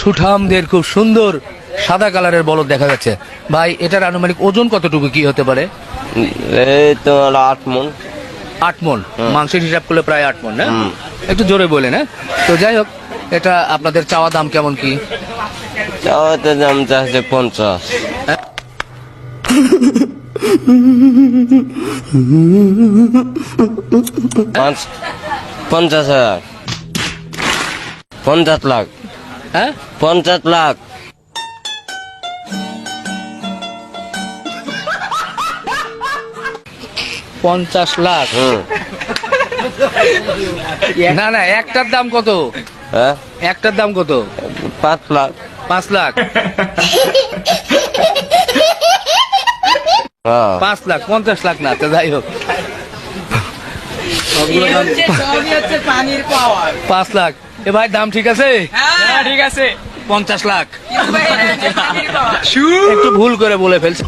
সুঠামদের খুব সুন্দর সাদা কালারের বলদ দেখা যাচ্ছে। ভাই এটার আনুমানিক ওজন কতটুকু কি হতে পারে? এই তোমার আট মন। আট মন। মাংসের হিসাব করলে প্রায় আট মন না? একটু জোরে বলেন হ্যাঁ? তো যাই হোক এটা আপনাদের চাওয়া দাম কেমন কি? চাওয়াতে দাম চাচ্ছে পঞ্চাশ। পাঁচ পঞ্চাশ হাজার। পঞ্চাশ লাখ। হ্যাঁ? পঞ্চাশ লাখ। পঞ্চাশ লাখ? না না একটার দাম কত? হ্যাঁ? একটার দাম কত? পাঁচ লাখ। পাঁচ লাখ? হ্যাঁ। পাঁচ লাখ পঞ্চাশ লাখ না তো যাই হোক। পাঁচ লাখ। এ ভাই দাম ঠিক আছে? হ্যাঁ। ঠিক আছে। পঞ্চাশ লাখ। একটু ভুল করে বলে ফেলছে।